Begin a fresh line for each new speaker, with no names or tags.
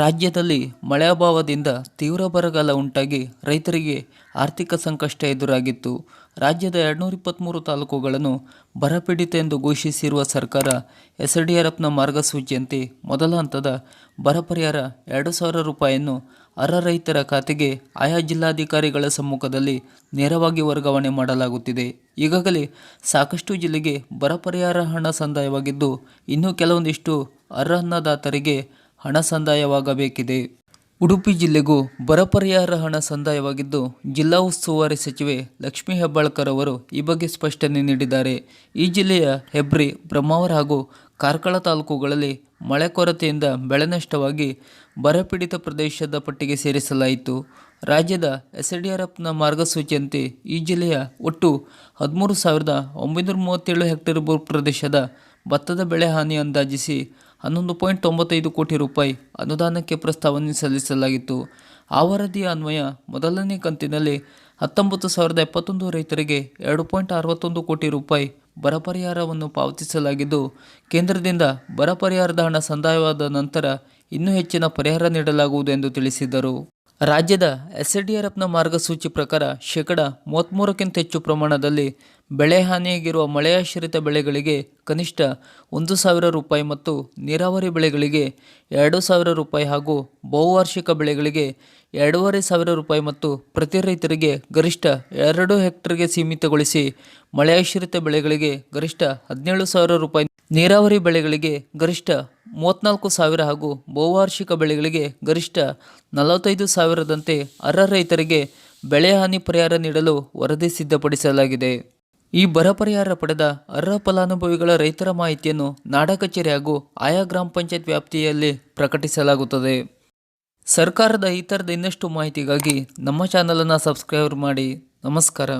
ರಾಜ್ಯದಲ್ಲಿ ಮಳೆ ಅಭಾವದಿಂದ ತೀವ್ರ ಬರಗಾಲ ಉಂಟಾಗಿ ರೈತರಿಗೆ ಆರ್ಥಿಕ ಸಂಕಷ್ಟ ಎದುರಾಗಿತ್ತು. ರಾಜ್ಯದ ಎರಡುನೂರ ಇಪ್ಪತ್ತ್ಮೂರು ತಾಲೂಕುಗಳನ್ನು ಬರಪೀಡಿತ ಎಂದು ಘೋಷಿಸಿರುವ ಸರ್ಕಾರ ಎಸ್ ಡಿಆರ್ಎಫ್ನ ಮಾರ್ಗಸೂಚಿಯಂತೆ ಮೊದಲ ಹಂತದ ಬರ ಪರಿಹಾರ ಎರಡು ಸಾವಿರ ರೂಪಾಯಿಯನ್ನು ಅರ್ಹ ರೈತರ ಖಾತೆಗೆ ಆಯಾ ಜಿಲ್ಲಾಧಿಕಾರಿಗಳ ಸಮ್ಮುಖದಲ್ಲಿ ನೇರವಾಗಿ ವರ್ಗಾವಣೆ ಮಾಡಲಾಗುತ್ತಿದೆ. ಈಗಾಗಲೇ ಸಾಕಷ್ಟು ಜಿಲ್ಲೆಗೆ ಬರ ಪರಿಹಾರ ಹಣ ಸಂದಾಯವಾಗಿದ್ದು, ಇನ್ನೂ ಕೆಲವೊಂದಿಷ್ಟು ಅರ್ಹ ಅನ್ನದಾತರಿಗೆ ಹಣ ಸಂದಾಯವಾಗಬೇಕಿದೆ. ಉಡುಪಿ ಜಿಲ್ಲೆಗೂ ಬರ ಪರಿಹಾರ ಹಣ ಸಂದಾಯವಾಗಿದ್ದು, ಜಿಲ್ಲಾ ಉಸ್ತುವಾರಿ ಸಚಿವೆ ಲಕ್ಷ್ಮೀ ಹೆಬ್ಬಾಳ್ಕರ್ ಅವರು ಈ ಬಗ್ಗೆ ಸ್ಪಷ್ಟನೆ ನೀಡಿದ್ದಾರೆ. ಈ ಜಿಲ್ಲೆಯ ಹೆಬ್ರಿ, ಬ್ರಹ್ಮಾವರ ಹಾಗೂ ಕಾರ್ಕಳ ತಾಲೂಕುಗಳಲ್ಲಿ ಮಳೆ ಕೊರತೆಯಿಂದ ಬೆಳೆ ನಷ್ಟವಾಗಿ ಬರಪೀಡಿತ ಪ್ರದೇಶದ ಪಟ್ಟಿಗೆ ಸೇರಿಸಲಾಯಿತು. ರಾಜ್ಯದ ಎಸ್ ಡಿ ಆರ್ ಎಫ್ನ ಮಾರ್ಗಸೂಚಿಯಂತೆ ಈ ಜಿಲ್ಲೆಯ ಒಟ್ಟು ಹದಿಮೂರು ಸಾವಿರದ ಒಂಬೈನೂರ ಮೂವತ್ತೇಳು ಹೆಕ್ಟೇರ್ ಭೂ ಪ್ರದೇಶದ ಭತ್ತದ ಬೆಳೆ ಹಾನಿ ಅಂದಾಜಿಸಿ ಹನ್ನೊಂದು ಪಾಯಿಂಟ್ ತೊಂಬತ್ತೈದು ಕೋಟಿ ರೂಪಾಯಿ ಅನುದಾನಕ್ಕೆ ಪ್ರಸ್ತಾವನೆ ಸಲ್ಲಿಸಲಾಗಿತ್ತು. ಆ ವರದಿಯ ಅನ್ವಯ ಮೊದಲನೇ ಕಂತಿನಲ್ಲಿ ಹತ್ತೊಂಬತ್ತು ಸಾವಿರದ ಎಪ್ಪತ್ತೊಂದು ರೈತರಿಗೆ ಎರಡು ಪಾಯಿಂಟ್ ಅರವತ್ತೊಂದು ಕೋಟಿ ರೂಪಾಯಿ ಬರ ಪರಿಹಾರವನ್ನು ಪಾವತಿಸಲಾಗಿದ್ದು, ಕೇಂದ್ರದಿಂದ ಬರ ಪರಿಹಾರದ ಹಣ ಸಂದಾಯವಾದ ನಂತರ ಇನ್ನೂ ಹೆಚ್ಚಿನ ಪರಿಹಾರ ನೀಡಲಾಗುವುದು ಎಂದು ತಿಳಿಸಿದರು. ರಾಜ್ಯದ ಎಸ್ಡಿಆರ್ಎಫ್ನ ಮಾರ್ಗಸೂಚಿ ಪ್ರಕಾರ ಶೇಕಡ ಮೂವತ್ತ್ಮೂರಕ್ಕಿಂತ ಹೆಚ್ಚು ಪ್ರಮಾಣದಲ್ಲಿ ಬೆಳೆ ಹಾನಿಯಾಗಿರುವ ಮಳೆಯಾಶ್ರಿತ ಬೆಳೆಗಳಿಗೆ ಕನಿಷ್ಠ ಒಂದು ಸಾವಿರ ರೂಪಾಯಿ ಮತ್ತು ನೀರಾವರಿ ಬೆಳೆಗಳಿಗೆ ಎರಡು ಸಾವಿರ ರೂಪಾಯಿ ಹಾಗೂ ಬಹುವಾರ್ಷಿಕ ಬೆಳೆಗಳಿಗೆ ಎರಡೂವರೆ ಸಾವಿರ ರೂಪಾಯಿ ಮತ್ತು ಪ್ರತಿ ರೈತರಿಗೆ ಗರಿಷ್ಠ ಎರಡು ಹೆಕ್ಟರ್ಗೆ ಸೀಮಿತಗೊಳಿಸಿ ಮಳೆಯಾಶ್ರಿತ ಬೆಳೆಗಳಿಗೆ ಗರಿಷ್ಠ ಹದಿನೇಳು ಸಾವಿರ ರೂಪಾಯಿ ನೀರಾವರಿ ಬೆಳೆಗಳಿಗೆ ಗರಿಷ್ಠ ಮೂವತ್ತ್ನಾಲ್ಕು ಸಾವಿರ ಹಾಗೂ ಬಹುವಾರ್ಷಿಕ ಬೆಳೆಗಳಿಗೆ ಗರಿಷ್ಠ ನಲವತ್ತೈದು ಸಾವಿರದಂತೆ ಅರ್ಹ ರೈತರಿಗೆ ಬೆಳೆ ಹಾನಿ ಪರಿಹಾರ ನೀಡಲು ವರದಿ ಸಿದ್ಧಪಡಿಸಲಾಗಿದೆ. ಈ ಬರ ಪರಿಹಾರ ಪಡೆದ ಅರ್ಹ ಫಲಾನುಭವಿಗಳ ರೈತರ ಮಾಹಿತಿಯನ್ನು ನಾಡ ಕಚೇರಿ ಹಾಗೂ ಆಯಾ ಗ್ರಾಮ ಪಂಚಾಯತ್ ವ್ಯಾಪ್ತಿಯಲ್ಲಿ ಪ್ರಕಟಿಸಲಾಗುತ್ತದೆ. ಸರ್ಕಾರದ ಈ ಥರದ ಇನ್ನಷ್ಟು ಮಾಹಿತಿಗಾಗಿ ನಮ್ಮ ಚಾನಲನ್ನು ಸಬ್ಸ್ಕ್ರೈಬ್ ಮಾಡಿ. ನಮಸ್ಕಾರ.